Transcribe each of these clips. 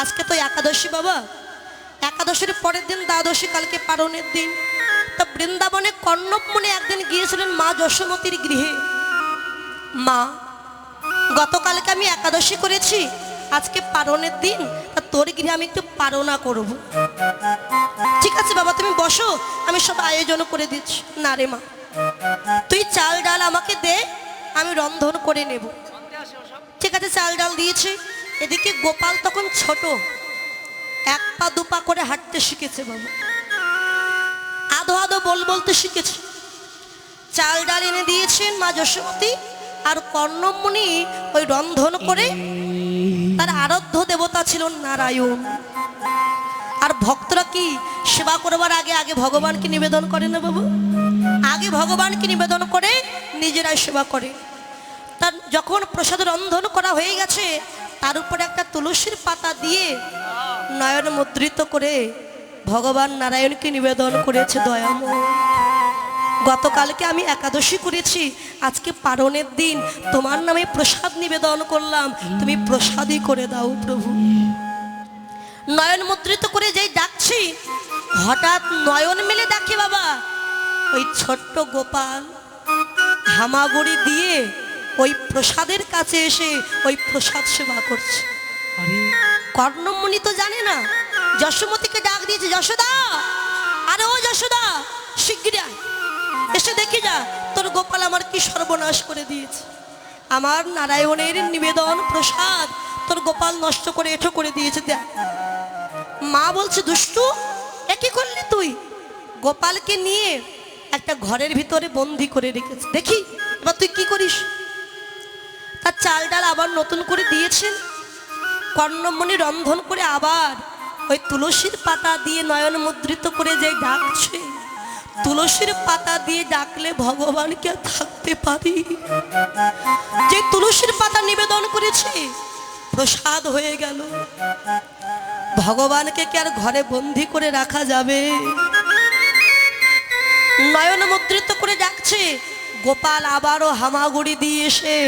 আজকে তো একাদশী বাবা। একাদশীর পরের দিন দ্বাদশী কালকে পারণের দিন। তো বৃন্দাবনে কর্ণব মুনি একদিন গিয়েছিলেন মা যশোমতির গৃহে। মা গতকালকে আমি একাদশী করেছি আজকে পারণের দিন তা তোর গৃহে আমি একটু পারণা করব। ঠিক আছে বাবা তুমি বসো আমি সব আয়োজন করে দিচ্ছি। না রে মা তুই চাল ডাল আমাকে দে আমি রন্ধন করে নেব। ঠিক আছে চাল ডাল দিয়েছি। এদিকে গোপাল তখন ছোট। এক পা দু পা করে হাঁটতে শিখেছে বাবা। আধো আধো বল বলতে শিখেছে। চাল ডাল এনে দিয়েছেন মা যশোমতী, আর কর্ণমণি ওই রন্ধন করে তার আরাধ্য দেবতা ছিল নারায়ণ। আর ভক্তরা কি সেবা করবার আগে আগে ভগবানকে নিবেদন করে না বাবু? আগে ভগবানকে নিবেদন করে, নিজেরাই সেবা করে। তার যখন প্রসাদ রন্ধন করা হয়ে গেছে তার উপরে একটা তুলসীর পাতা দিয়ে নয়ন মুদ্রিত করে ভগবান নারায়ণকে নিবেদন করেছে দয়াময়। গতকালকে আমি একাদশী করেছি, আজকে পারণের দিন, তোমার নামে প্রসাদ নিবেদন করলাম, তুমি প্রসাদই করে দাও প্রভু। নয়ন মুদ্রিত করে যেই ডাকছি, হঠাৎ নয়ন মেলে ডাকে বাবা, ওই ছোট্ট গোপাল হামাগুড়ি দিয়ে ওই প্রসাদের কাছে এসে ওই প্রসাদ সেবা করছে। কর্ণমণি তো জানে না যশোমতীকে ডাক দিয়েছে যশোদা আরে ও যশোদা শিগগিরি। এসে দেখি যা তোর গোপাল আমার কি সর্বনাশ করে দিয়েছে। আমার নারায়ণের নিবেদন প্রসাদ তোর গোপাল নষ্ট করে এঠো করে দিয়েছে দেখ। মা বলছে দুষ্টু একই করলি তুই? গোপালকে নিয়ে একটা ঘরের ভিতরে বন্দি করে রেখেছে। দেখি এবার তুই কি করিস? তার চাল ডাল আবার নতুন করে দিয়েছেন? কর্ণমণি রন্ধন করে আবার ওই তুলসীর পাতা দিয়ে নয়ন মুদ্রিত করে যে ডাকছে, তুলসীর পাতা দিয়ে ডাকলে ভগবানকে আর থাকতে পারি? যে তুলসীর পাতা নিবেদন করেছে, প্রসাদ হয়ে গেল। ভগবানকে কি আর ঘরে বন্দি করে রাখা যাবে? নয়ন মুদ্রিত করে ডাকছে, গোপাল আবারও হামাগুড়ি দিয়ে এসে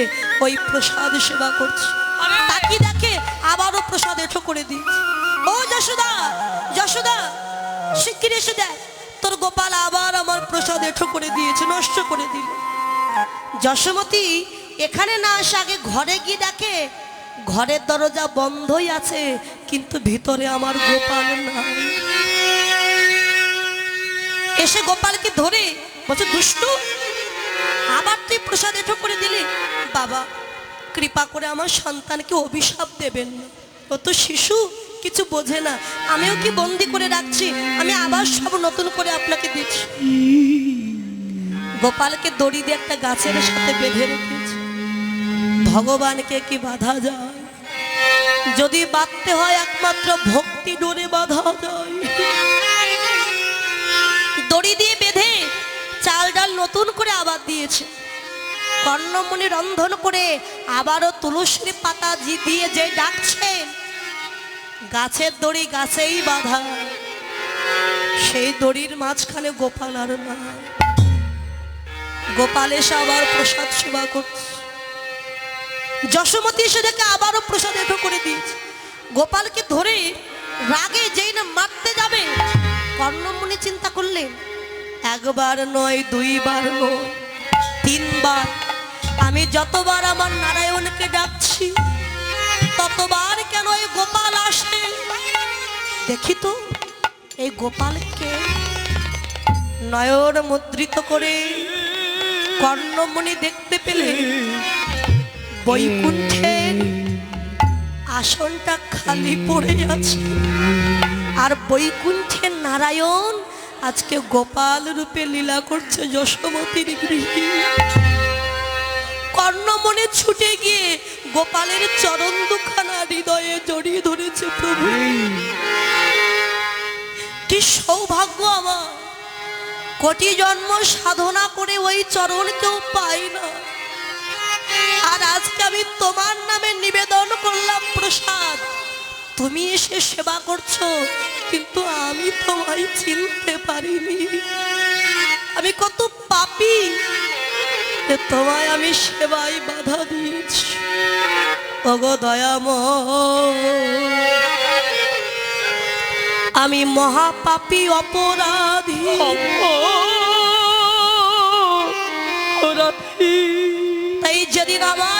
ওই প্রসাদ সেবা করছে। তাকি দেখে আবারও প্রসাদ এঠো করে দিয়েছে। ও যশোদা যশোদা, শিগগির এসে দেখ। তোর গোপাল আবার আমার প্রসাদ এঠো করে দিয়েছে, নষ্ট করে দিল। যশোমতী, এখানে না আসে, আগে ঘরে গিয়ে দেখে। ঘরের দরজা বন্ধই আছে, কিন্তু ভিতরে আমার গোপাল নাই। এসে গোপালকে ধরে বলছে, দুষ্টু আবার তুই প্রসাদ এঠো করে দিলি, বাবা, কৃপা করে আমার সন্তানকে অভিশাপ দেবেন না। ও তো শিশু, কিছু বোঝে না। আমিও কি বন্দি করে রাখছি? আমি আবার সব নতুন করে আপনাকে দিচ্ছি। গোপালকে দড়ি দিয়ে একটা গাছের সাথে বেঁধে রেখেছি। ভগবানকে কি বাধা যায়? যদি বাঁধতে হয় একমাত্র ভক্তি ডোরে বাধা যায়। দড়ি দিয়ে ডাল নতুন করে আবার দিয়েছে। কর্ণমণি রন্ধন করে আবারও তুলসীর পাতা দিয়ে যে ডাকছেন গাছের দড়ি গাছেই বাঁধা। সেই দড়ির মাঝখানে গোপাল আর না গোপাল এসে আবার প্রসাদ সেবা করছে। যশোমতী এসে দেখে আবারও প্রসাদ এঠো করে দিয়েছে। গোপালকে ধরে রাগে যেই না মারতে যাবে কর্ণমণি চিন্তা করলেন একবার নয়, দুইবার নয়, তিনবার। আমি যতবার আমার নারায়ণকে ডাকছি, ততবার কেন এই গোপাল আসে দেখি তো, এই গোপালকে নয়ন মুদ্রিত করে কর্ণমণি দেখতে পেলে বৈকুণ্ঠের আসনটা খালি পড়ে আছে। আর বৈকুণ্ঠের নারায়ণ আজকে গোপাল রূপে লীলা করছে যশোমতির গৃহে। কর্ণমনে ছুটে গিয়ে গোপালের চরণ দুখানা হৃদয়ে জড়িয়ে ধরেছে প্রভু। কি সৌভাগ্য আমার। কোটি জন্ম সাধনা করে ওই চরণ কেউ পাই না। আর আজকে আমি তোমার নামে নিবেদন করলাম প্রসাদ। তুমি এসে সেবা করছ, কিন্তু তোমায় চিনতে পারিনি। আমি কত পাপি তোমায় আমি সেবায় বাধা দিয়েছি। অগদয়াম আমি মহাপাপী অপরাধী। তাই যেদিন আমার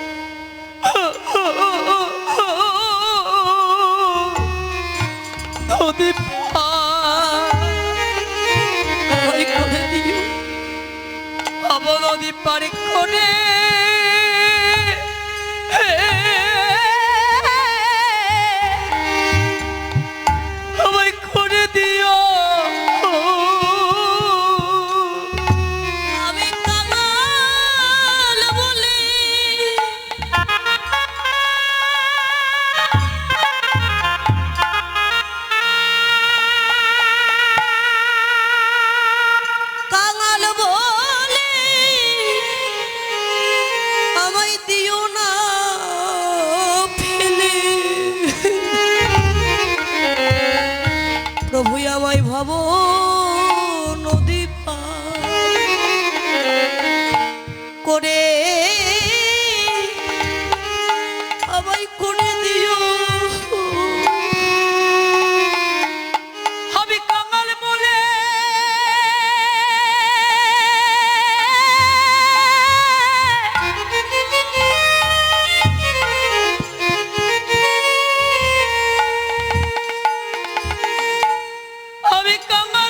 পারে করে ganga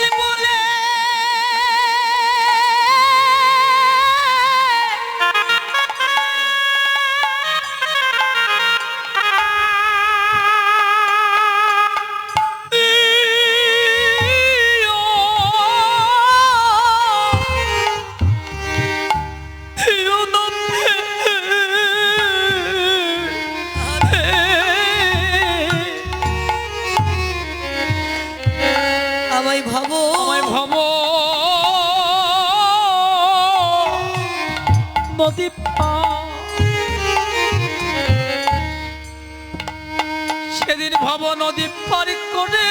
আমায় ভব। আমায় ভব। সেদিন ভব নদী পারি করে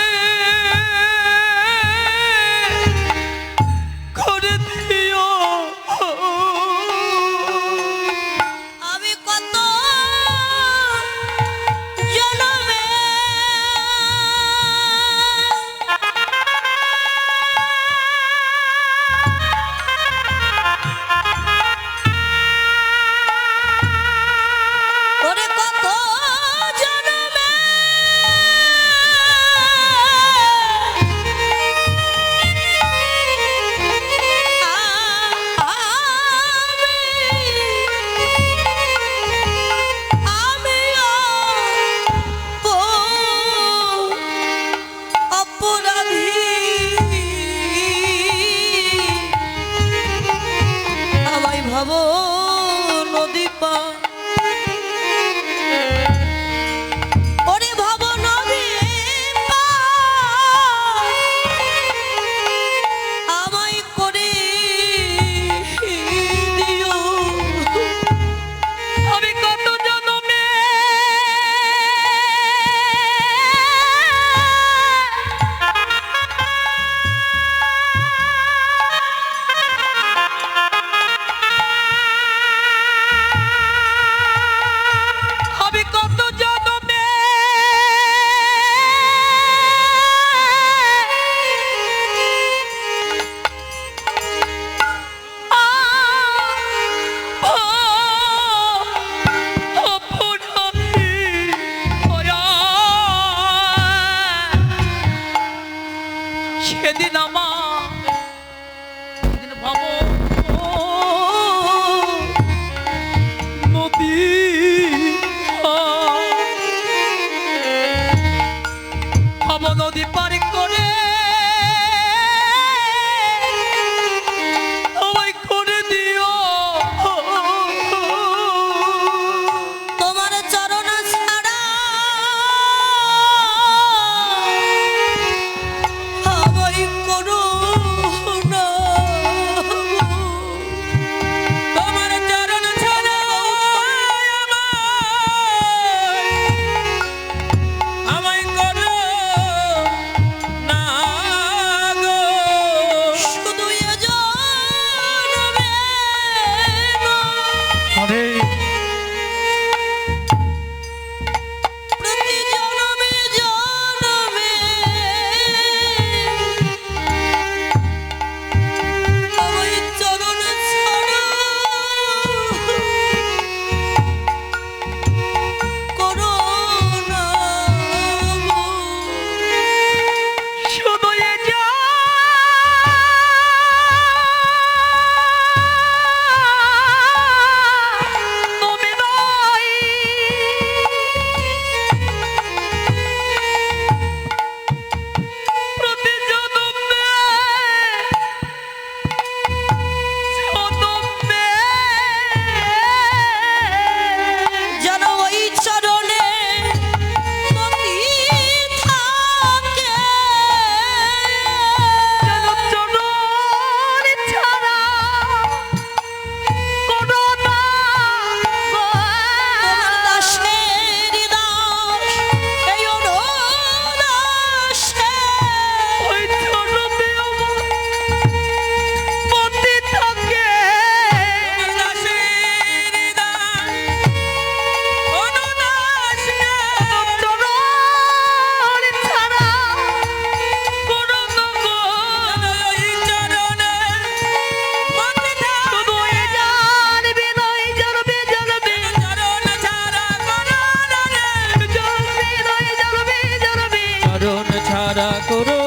রে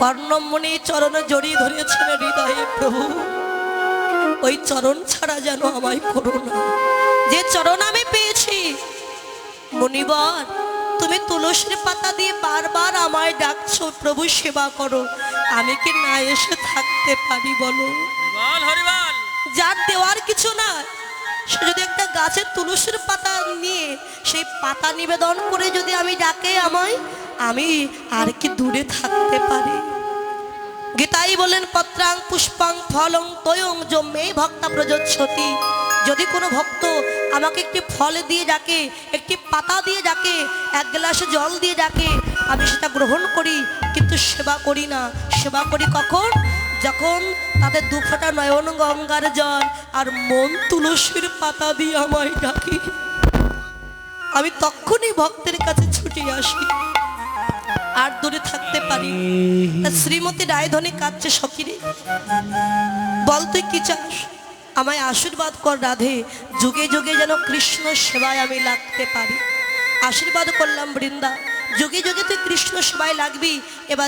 কর্ণমণি চরণ জড়িয়ে ধরেছেন হৃদয়ে প্রভু। ওই চরণ ছাড়া যেন আমায় করো না। যে চরণ আমি পেয়েছি মনিবর তুমি তুলসীর পাতা দিয়ে বারবার আমায় ডাকছো প্রভু সেবা করো। আমি কি না এসে থাকতে পারি বলো? যার দেওয়ার কিছু না সে যদি একটা গাছের তুলসীর পাতা নিয়ে সেই পাতা নিবেদন করে যদি আমি ডাকে আমায় আমি আর কি দূরে থাকতে পারি? গীতাই বলেন, পত্রাং পুষ্পাং ফলং তয়ং জন্মে ভক্তা প্রযোচ্ছতি যদি কোনো ভক্ত আমাকে একটি ফল দিয়ে ডাকে, একটি পাতা দিয়ে ডাকে, এক গ্লাসে জল দিয়ে ডাকে, আমি সেটা গ্রহণ করি, কিন্তু সেবা করি না। সেবা করি কখন? যখন তাদের দুফোটা নয়ন গঙ্গার জল আর মন তুলসীর পাতা দিয়ে আমায় ডাকি। আমি তখনই ভক্তের কাছে ছুটে আসি। আর দূরে থাকতে পারি। শ্রীমতী রায়ধনী কাঁদছে সকিরে বল তুই কি চাস? আমায় আশীর্বাদ কর রাধে। যুগে যুগে যেন কৃষ্ণ সেবায় আমি লাগতে পারি। আশীর্বাদ করলাম বৃন্দা। যুগে যুগে তুই কৃষ্ণ সেবায় লাগবি। এবার